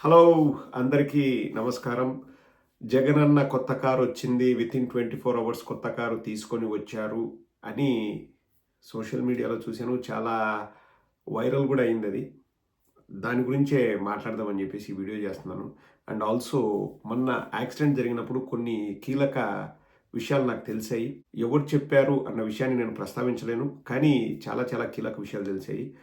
Hello అందరికీ నమస్కారం. జగనన్న కొత్త కారు వచ్చింది with in twenty four hours కొత్త కారు తీసుకొని వచ్చారు అని సోషల్ మీడియాలో చూశాను. చాలా వైరల్ కూడా అయింది అది. దాని గురించే మాట్లాడదామని చెప్పేసి వీడియో చేస్తున్నాను. అండ్ ఆల్సో మొన్న యాక్సిడెంట్ జరిగినప్పుడు కొన్ని కీలక విషయాలు నాకు తెలిసాయి. ఎవరు చెప్పారు అన్న విషయాన్ని నేను ప్రస్తావించలేను. కానీ చాలా చాలా కీలక విషయాలు తెలిసాయి.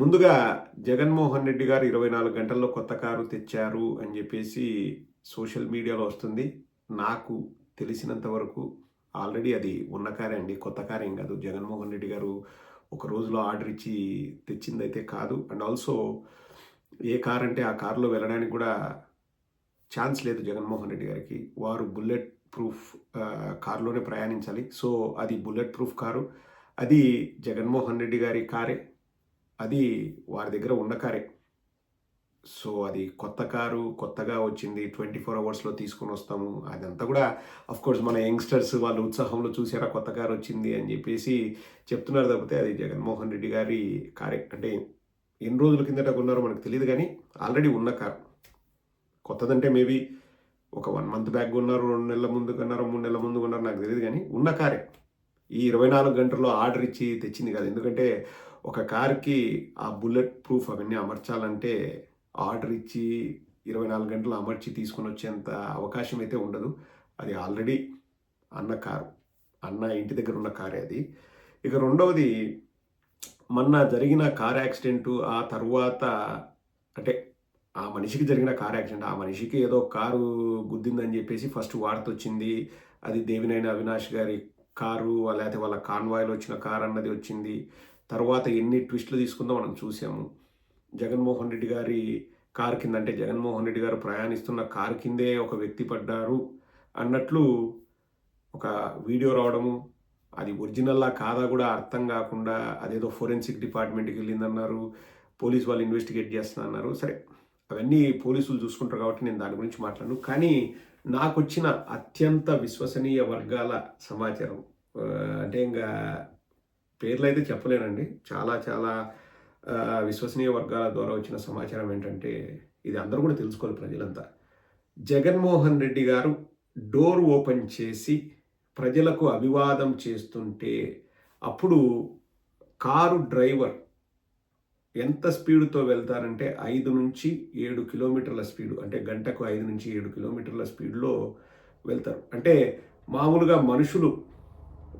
ముందుగా జగన్మోహన్ రెడ్డి గారు ఇరవై నాలుగు గంటల్లో కొత్త కారు తెచ్చారు అని చెప్పేసి సోషల్ మీడియాలో వస్తుంది. నాకు తెలిసినంత వరకు ఆల్రెడీ అది ఉన్న కారే అండి కొత్త కారేం ఏం కాదు. జగన్మోహన్ రెడ్డి గారు ఒక రోజులో ఆర్డర్ ఇచ్చి తెచ్చిందైతే కాదు. అండ్ ఆల్సో ఏ కార్ అంటే ఆ కారులో వెళ్ళడానికి కూడా ఛాన్స్ లేదు జగన్మోహన్ రెడ్డి గారికి. వారు బుల్లెట్ ప్రూఫ్ కారులోనే ప్రయాణించాలి. సో అది బుల్లెట్ ప్రూఫ్ కారు. అది జగన్మోహన్ రెడ్డి గారి కారే. అది వారి దగ్గర ఉన్న కారే. సో అది కొత్త కారు కొత్తగా వచ్చింది ట్వంటీ ఫోర్ అవర్స్లో తీసుకొని వస్తాము. అదంతా కూడా అఫ్ కోర్స్ మన యంగ్స్టర్స్ వాళ్ళు ఉత్సాహంలో చూసారా కొత్త కారు వచ్చింది అని చెప్పేసి చెప్తున్నారు తప్పితే అది జగన్మోహన్ రెడ్డి గారి కారే. అంటే ఎన్ని రోజుల కిందట కొన్నారో మనకు తెలియదు కానీ ఆల్రెడీ ఉన్న కారు. కొత్తదంటే మేబీ ఒక వన్ మంత్ బ్యాక్ ఉన్నారు రెండు నెలల ముందు కొన్నారు మూడు నెలల ముందు కొన్నారు నాకు తెలియదు కానీ ఉన్న కారే. ఈ ఇరవై నాలుగు గంటల్లో ఆర్డర్ ఇచ్చి తెచ్చింది కాదు. ఎందుకంటే ఒక కార్కి ఆ బుల్లెట్ ప్రూఫ్ అవన్నీ అమర్చాలంటే ఆర్డర్ ఇచ్చి ఇరవై నాలుగు గంటలు అమర్చి తీసుకొని వచ్చేంత అవకాశం అయితే ఉండదు. అది ఆల్రెడీ అన్న కారు అన్న ఇంటి దగ్గర ఉన్న కారే అది. ఇక రెండవది మొన్న జరిగిన కార్ యాక్సిడెంటు ఆ తర్వాత అంటే ఆ మనిషికి జరిగిన కార్ యాక్సిడెంట్ ఆ మనిషికి ఏదో కారు గుద్దిందని చెప్పేసి ఫస్ట్ వార్త వచ్చింది అది దేవినైన అవినాష్ గారి కారు లేకపోతే వాళ్ళ కాన్వాయ్లో వచ్చిన కార్ అన్నది వచ్చింది. తర్వాత ఎన్ని ట్విస్టులు తీసుకుందో మనం చూసాము. జగన్మోహన్ రెడ్డి గారి కార్ కింద అంటే జగన్మోహన్ రెడ్డి గారు ప్రయాణిస్తున్న కార్ కిందే ఒక వ్యక్తి పడ్డారు అన్నట్లు ఒక వీడియో రావడము అది ఒరిజినల్లా కాదా కూడా అర్థం కాకుండా అదేదో ఫోరెన్సిక్ డిపార్ట్మెంట్కి వెళ్ళిందన్నారు పోలీస్ వాళ్ళు ఇన్వెస్టిగేట్ చేస్తున్నారు సరే అవన్నీ పోలీసులు చూసుకుంటారు కాబట్టి నేను దాని గురించి మాట్లాడను. కానీ నాకు వచ్చిన అత్యంత విశ్వసనీయ వర్గాల సమాచారం అంటే ఇంకా పేర్లు అయితే చెప్పలేనండి. చాలా చాలా విశ్వసనీయ వర్గాల ద్వారా వచ్చిన సమాచారం ఏంటంటే ఇది అందరూ కూడా తెలుసుకోవాలి ప్రజలంతా. జగన్మోహన్ రెడ్డి గారు డోర్ ఓపెన్ చేసి ప్రజలకు అభివాదం చేస్తుంటే అప్పుడు కారు డ్రైవర్ ఎంత స్పీడ్తో వెళ్తారంటే ఐదు నుంచి ఏడు కిలోమీటర్ల స్పీడ్ అంటే గంటకు ఐదు నుంచి ఏడు కిలోమీటర్ల స్పీడ్లో వెళ్తారు. అంటే మామూలుగా మనుషులు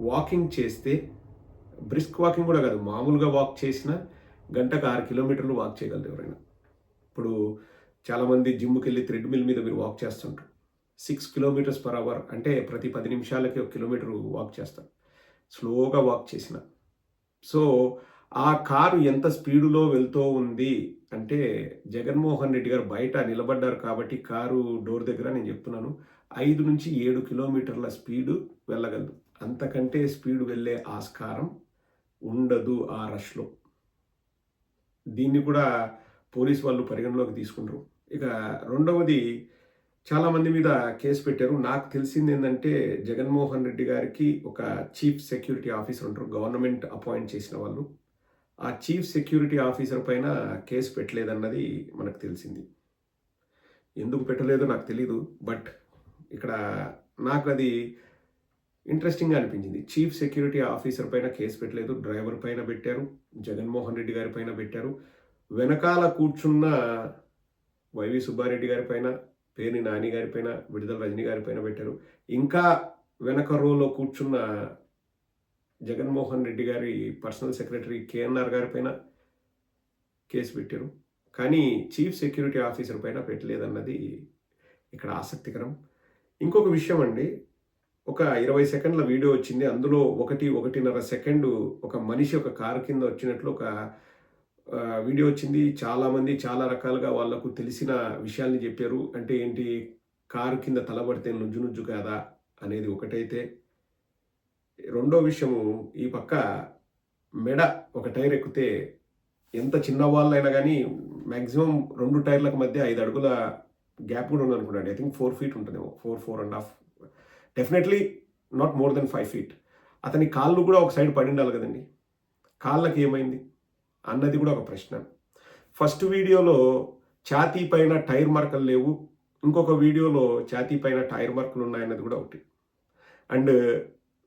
వాకింగ్ చేస్తే బ్రిస్క్ వాకింగ్ కూడా కాదు మామూలుగా వాక్ చేసిన గంటకు ఆరు కిలోమీటర్లు వాక్ చేయగలరు ఎవరైనా. ఇప్పుడు చాలామంది జిమ్కి వెళ్ళి థ్రెడ్మిల్ మీద మీరు వాక్ చేస్తుంటారు. సిక్స్ కిలోమీటర్స్ పర్ అవర్ అంటే ప్రతి పది నిమిషాలకి ఒక కిలోమీటర్ వాక్ చేస్తారు. స్లోగా వాక్ చేసిన. సో ఆ కారు ఎంత స్పీడులో వెళ్తూ ఉంది అంటే జగన్మోహన్ రెడ్డి గారు బయట నిలబడ్డారు కాబట్టి కారు డోర్ దగ్గర నేను చెప్తున్నాను ఐదు నుంచి ఏడు కిలోమీటర్ల స్పీడు వెళ్ళగలదు అంతకంటే స్పీడ్ వెళ్ళే ఆస్కారం ఉండదు ఆ రష్లో. దీన్ని కూడా పోలీస్ వాళ్ళు పరిగణలోకి తీసుకుంటారు ఇక రెండవది చాలామంది మీద కేసు పెట్టారు. నాకు తెలిసింది ఏంటంటే జగన్మోహన్ రెడ్డి గారికి ఒక చీఫ్ సెక్యూరిటీ ఆఫీసర్ ఉంటారు. గవర్నమెంట్ అపాయింట్ చేసిన వాళ్ళు. ఆ చీఫ్ సెక్యూరిటీ ఆఫీసర్ పైన కేసు పెట్టలేదన్నది మనకు తెలిసింది. ఎందుకు పెట్టలేదో నాకు తెలియదు బట్ ఇక్కడ నాకు అది ఇంట్రెస్టింగ్గా అనిపించింది. చీఫ్ సెక్యూరిటీ ఆఫీసర్ పైన కేసు పెట్టలేదు డ్రైవర్ పైన పెట్టారు జగన్మోహన్ రెడ్డి గారి పైన పెట్టారు. వెనకాల కూర్చున్న వైవి సుబ్బారెడ్డి గారి పైన పేర్ని నాని గారి పైన విడుదల రజనీ గారి పైన పెట్టారు. ఇంకా వెనక రోలో కూర్చున్న జగన్మోహన్ రెడ్డి గారి పర్సనల్ సెక్రటరీ కేఎన్ఆర్ గారి పైన కేసు పెట్టారు. కానీ చీఫ్ సెక్యూరిటీ ఆఫీసర్ పైన పెట్టలేదన్నది ఇక్కడ ఆసక్తికరం. ఇంకొక విషయం అండి ఒక ఇరవై సెకండ్ల వీడియో వచ్చింది. అందులో ఒకటి ఒకటిన్నర సెకండ్ ఒక మనిషి ఒక కారు కింద వచ్చినట్లు ఒక వీడియో వచ్చింది. చాలామంది చాలా రకాలుగా వాళ్ళకు తెలిసిన విషయాల్ని చెప్పారు. అంటే ఏంటి? కారు కింద తలబడితే నుజ్జు నుజ్జు కాదా? అనేది ఒకటైతే. రెండో విషయము ఈ పక్క మెడ ఒక టైర్ ఎక్కితే ఎంత చిన్న వాళ్ళైనా కానీ మ్యాక్సిమం రెండు టైర్లకు మధ్య ఐదు అడుగుల గ్యాప్ కూడా ఉందనుకున్నాను ఐ థింక్ ఫోర్ ఫీట్ ఉంటుందేమో. Four four and half definitely not more than five feet అతని కాళ్ళు కూడా ఒక సైడ్ పడి ఉండాలి కదండి. కాళ్ళకి ఏమైంది? అన్నది కూడా ఒక ప్రశ్న. ఫస్ట్ వీడియోలో ఛాతీ పైన టైర్ మార్కులు లేవు. ఇంకొక వీడియోలో ఛాతీ పైన టైర్ మార్కులు ఉన్నాయన్నది కూడా ఒకటి. అండ్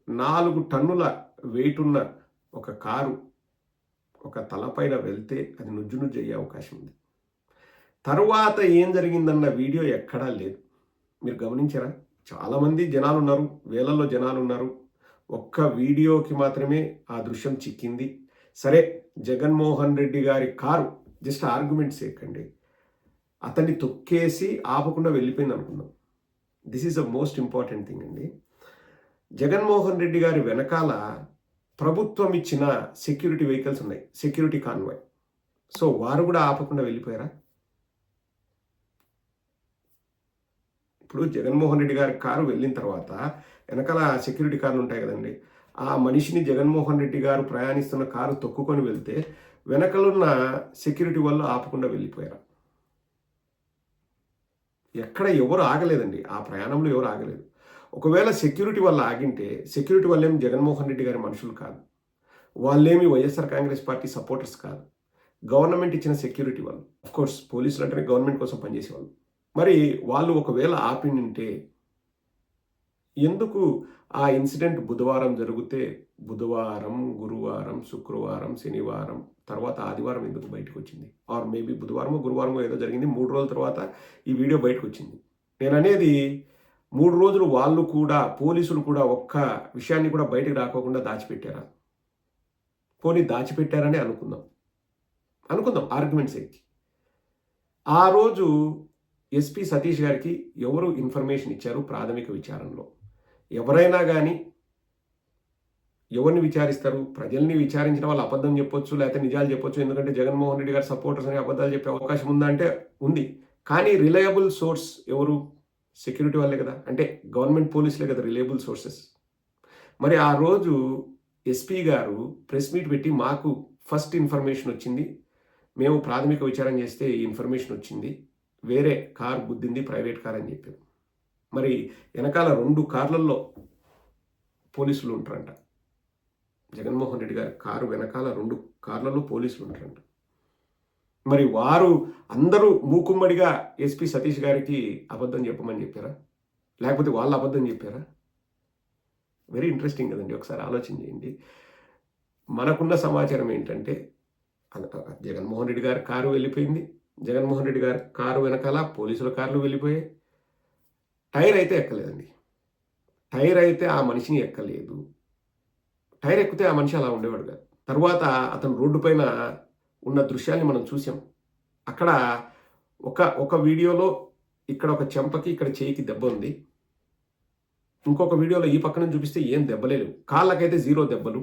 నాలుగు టన్నుల వెయిట్ ఉన్న ఒక కారు ఒక తలపైన వెళ్తే అది నుజ్జు నుజ్జు అయ్యే అవకాశం ఉంది. తరువాత ఏం జరిగిందన్న వీడియో ఎక్కడా లేదు. మీరు గమనించారా? చాలామంది జనాలు ఉన్నారు వేలల్లో జనాలు ఉన్నారు ఒక్క వీడియోకి మాత్రమే ఆ దృశ్యం చిక్కింది. సరే జగన్మోహన్ రెడ్డి గారి కారు జస్ట్ ఆర్గ్యుమెంట్స్ ఎక్కండి అతన్ని తొక్కేసి ఆపకుండా వెళ్ళిపోయింది అనుకుందాం. This is the most important thing అండి. జగన్మోహన్ రెడ్డి గారి వెనకాల ప్రభుత్వం ఇచ్చిన సెక్యూరిటీ వెహికల్స్ ఉన్నాయి. సెక్యూరిటీ కాన్వాయ్ సో వారు కూడా ఆపకుండా వెళ్ళిపోయారా? ఇప్పుడు జగన్మోహన్ రెడ్డి గారి కారు వెళ్ళిన తర్వాత వెనకాల సెక్యూరిటీ కార్లు ఉంటాయి కదండి. ఆ మనిషిని జగన్మోహన్ రెడ్డి గారు ప్రయాణిస్తున్న కారు తొక్కుకొని వెళ్తే వెనకలున్న సెక్యూరిటీ వాళ్ళు ఆపకుండా వెళ్ళిపోయారు. ఎక్కడ ఎవరు ఆగలేదండి. ఆ ప్రయాణంలో ఎవరు ఆగలేదు. ఒకవేళ సెక్యూరిటీ వల్ల ఆగింటే సెక్యూరిటీ వల్లేమి జగన్మోహన్ రెడ్డి గారి మనుషులు కాదు. వాళ్ళేమి వైఎస్ఆర్ కాంగ్రెస్ పార్టీ సపోర్టర్స్ కాదు. గవర్నమెంట్ ఇచ్చిన సెక్యూరిటీ వాళ్ళు. కోర్స్ పోలీసులు అంటేనే గవర్నమెంట్ కోసం పనిచేసేవాళ్ళు. మరి వాళ్ళు ఒకవేళ ఆపింటే ఎందుకు ఆ ఇన్సిడెంట్ బుధవారం జరిగితే బుధవారం గురువారం శుక్రవారం శనివారం తర్వాత ఆదివారం ఎందుకు బయటకు వచ్చింది ఆర్ మేబీ బుధవారమో గురువారమో ఏదో జరిగింది మూడు రోజుల తర్వాత ఈ వీడియో బయటకు వచ్చింది నేను అనేది మూడు రోజులు వాళ్ళు కూడా పోలీసులు కూడా ఒక్క విషయాన్ని కూడా బయటకు రాకోకుండా దాచిపెట్టారా? పోనీ దాచిపెట్టారని అనుకుందాం. అనుకుందాం ఆర్గ్యుమెంట్స్ అయితే ఆ రోజు ఎస్పి సతీష్ గారికి ఎవరు ఇన్ఫర్మేషన్ ఇచ్చారు ప్రాథమిక విచారణలో? ఎవరైనా కానీ ఎవరిని విచారిస్తారు? ప్రజల్ని విచారించిన వాళ్ళు అబద్ధం చెప్పొచ్చు లేకపోతే నిజాలు చెప్పొచ్చు. ఎందుకంటే జగన్మోహన్ రెడ్డి గారు సపోర్టర్స్ అని అబద్ధాలు చెప్పే అవకాశం ఉందా అంటే ఉంది. కానీ రిలయబుల్ సోర్స్ ఎవరు? సెక్యూరిటీ వాళ్ళే కదా. అంటే గవర్నమెంట్ పోలీసులే కదా రిలయబుల్ సోర్సెస్. మరి ఆ రోజు ఎస్పీ గారు ప్రెస్ మీట్ పెట్టి మాకు ఫస్ట్ ఇన్ఫర్మేషన్ వచ్చింది. మేము ప్రాథమిక విచారణ చేస్తే ఈ ఇన్ఫర్మేషన్ వచ్చింది. వేరే కార్ గుద్దింది ప్రైవేట్ కార్ అని చెప్పారు. మరి వెనకాల రెండు కార్లలో పోలీసులు ఉంటారంట. జగన్మోహన్ రెడ్డి గారి కారు వెనకాల రెండు కార్లలో పోలీసులు ఉంటారంట. మరి వారు అందరూ మూకుమ్మడిగా ఎస్పి సతీష్ గారికి అబద్ధం చెప్పమని చెప్పారా? లేకపోతే వాళ్ళు అబద్ధం చెప్పారా? వెరీ ఇంట్రెస్టింగ్ కదండి ఒకసారి ఆలోచన చేయండి. మనకున్న సమాచారం ఏంటంటే జగన్మోహన్ రెడ్డి గారి కారు వెళ్ళిపోయింది. జగన్మోహన్ రెడ్డి గారి కారు వెనకాల పోలీసుల కార్లు వెళ్ళిపోయాయి. టైర్ అయితే ఎక్కలేదండి. టైర్ అయితే ఆ మనిషిని ఎక్కలేదు. టైర్ ఎక్కితే ఆ మనిషి అలా ఉండేవాడు కాదు. తర్వాత అతను రోడ్డు పైన ఉన్న దృశ్యాన్ని మనం చూసాం అక్కడ ఒక ఒక వీడియోలో ఇక్కడ ఒక చెంపకి ఇక్కడ చేయికి దెబ్బ ఉంది. ఇంకొక వీడియోలో ఈ పక్కన చూపిస్తే ఏం దెబ్బలేదు కాళ్ళకైతే జీరో దెబ్బలు.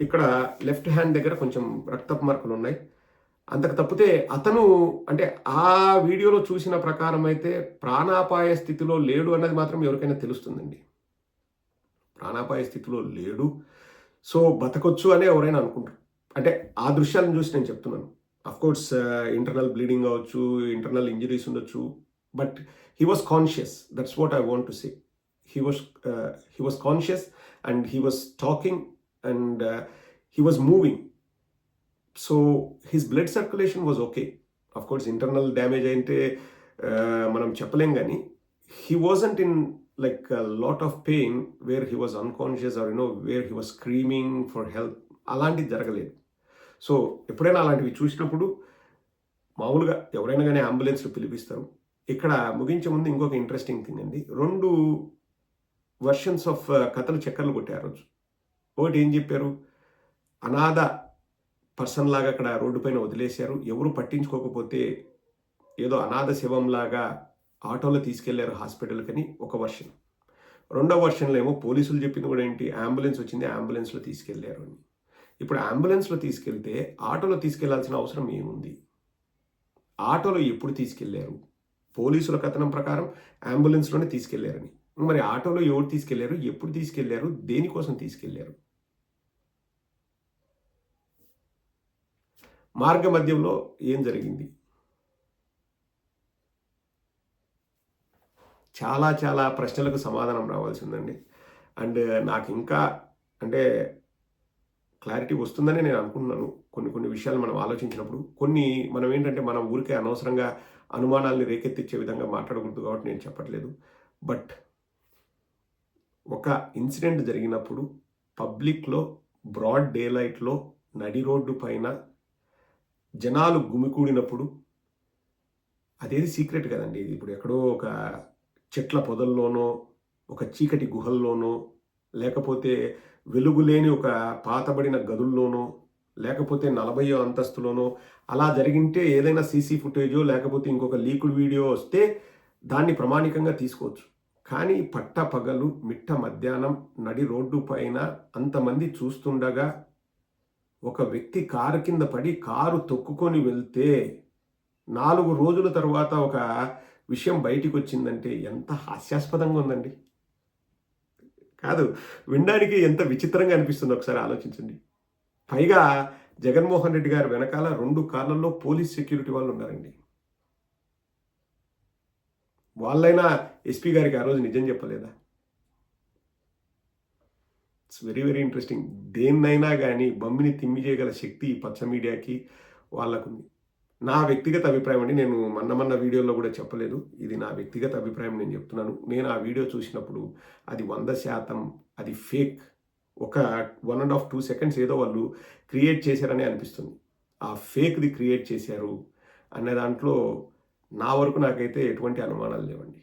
ఇక్కడ లెఫ్ట్ హ్యాండ్ దగ్గర కొంచెం రక్తపు మార్కులు ఉన్నాయి. అంతకు తప్పితే అతను అంటే ఆ వీడియోలో చూసిన ప్రకారం అయితే ప్రాణాపాయ స్థితిలో లేడు అన్నది మాత్రం ఎవరికైనా తెలుస్తుందండి. ప్రాణాపాయ స్థితిలో లేడు. సో బతకొచ్చు అని ఎవరైనా అనుకుంటారు. అంటే ఆ దృశ్యాలను చూసి నేను చెప్తున్నాను. కోర్స్ ఇంటర్నల్ బ్లీడింగ్ అవ్వచ్చు ఇంటర్నల్ ఇంజరీస్ ఉండొచ్చు. But he was conscious that's what I want to say he was he was conscious and he was talking and he was moving so his blood circulation was okay of course internal damage అయితే మనం చెప్పలేం కానీ he wasn't in like lot of pain where he was unconscious or you know where he was screaming for help అలాంటిది జరగలేదు. So ఎప్పుడైనా అలాంటివి చూసినప్పుడు మామూలుగా ఎవరైనా కానీ అంబులెన్స్ పిలిపిస్తారు. ఇక్కడ ముగించే ముందు ఇంకొక ఇంట్రెస్టింగ్ థింగ్ అండి. రెండు వర్షన్స్ ఆఫ్ uh, కథలు చక్కర్లు కొట్టారు ఒకటి ఏం చెప్పారు? అనాథ పర్సన్ లాగా అక్కడ రోడ్డు పైన వదిలేశారు. ఎవరు పట్టించుకోకపోతే ఏదో అనాథ శవంలాగా ఆటోలో తీసుకెళ్ళారు హాస్పిటల్కని ఒక వర్షన్ రెండో వర్షన్లో ఏమో పోలీసులు చెప్పింది కూడా ఏంటి? అంబులెన్స్ వచ్చింది. అంబులెన్స్లో తీసుకెళ్ళారు అని. ఇప్పుడు అంబులెన్స్లో తీసుకెళ్తే ఆటోలో తీసుకెళ్ళాల్సిన అవసరం ఏముంది? ఆటోలో ఎప్పుడు తీసుకెళ్ళారు? పోలీసుల కథనం ప్రకారం అంబులెన్స్లోనే తీసుకెళ్ళారని. మరి ఆటోలో ఎవరు తీసుకెళ్ళారు? ఎప్పుడు తీసుకెళ్ళారు? దేనికోసం తీసుకెళ్ళారు? మార్గ మధ్యంలో ఏం జరిగింది? చాలా చాలా ప్రశ్నలకు సమాధానం రావాల్సి ఉందండి. అండ్ నాకు ఇంకా అంటే క్లారిటీ వస్తుందని నేను అనుకుంటున్నాను. కొన్ని కొన్ని విషయాలు మనం ఆలోచించినప్పుడు కొన్ని మనం ఏంటంటే మన ఊరికే అనవసరంగా అనుమానాల్ని రేకెత్తించే విధంగా మాట్లాడకూడదు కాబట్టి నేను చెప్పట్లేదు. బట్ ఒక ఇన్సిడెంట్ జరిగినప్పుడు పబ్లిక్లో బ్రాడ్ డే లైట్లో నడి రోడ్డు పైన జనాలు గుమికూడినప్పుడు అదేది సీక్రెట్ కదండి? ఇది ఇప్పుడు ఎక్కడో ఒక చెట్ల పొదల్లోనో ఒక చీకటి గుహల్లోనో లేకపోతే వెలుగులేని ఒక పాతబడిన గదుల్లోనో లేకపోతే నలభయో అంతస్తులోనో అలా జరిగింటే ఏదైనా సీసీ ఫుటేజో లేకపోతే ఇంకొక లీకుడ్ వీడియో వస్తే దాన్ని ప్రామాణికంగా తీసుకోవచ్చు. కానీ పట్ట పగలు మిట్ట మధ్యాహ్నం నడి రోడ్డు పైన అంతమంది చూస్తుండగా ఒక వ్యక్తి కారు కింద పడి కారు తొక్కుకొని వెళ్తే నాలుగు రోజుల తర్వాత ఒక విషయం బయటికి వచ్చిందంటే ఎంత హాస్యాస్పదంగా ఉందండి. కాదు వినడానికి ఎంత విచిత్రంగా అనిపిస్తుంది ఒకసారి ఆలోచించండి. పైగా జగన్మోహన్ రెడ్డి గారు వెనకాల రెండు కార్లలో పోలీస్ సెక్యూరిటీ వాళ్ళు ఉన్నారండి. వాళ్ళైనా ఎస్పీ గారికి ఆ రోజు నిజం చెప్పలేదా? ఇట్స్ వెరీ వెరీ ఇంట్రెస్టింగ్ దేన్నైనా కానీ బమ్మిని తిమ్మి చేయగల శక్తి ఈ పచ్చ మీడియాకి వాళ్ళకుంది. నా వ్యక్తిగత అభిప్రాయం అండి నేను మన్నమన్న వీడియోలో కూడా చెప్పలేదు. ఇది నా వ్యక్తిగత అభిప్రాయం నేను చెప్తున్నాను. నేను ఆ వీడియో చూసినప్పుడు అది వంద శాతం అది ఫేక్. ఒక one and half two seconds ఏదో వాళ్ళు క్రియేట్ చేశారని అనిపిస్తుంది. ఆ ఫేక్ది క్రియేట్ చేశారు అనే దాంట్లో నా వరకు నాకైతే ఎటువంటి అనుమానాలు లేవండి.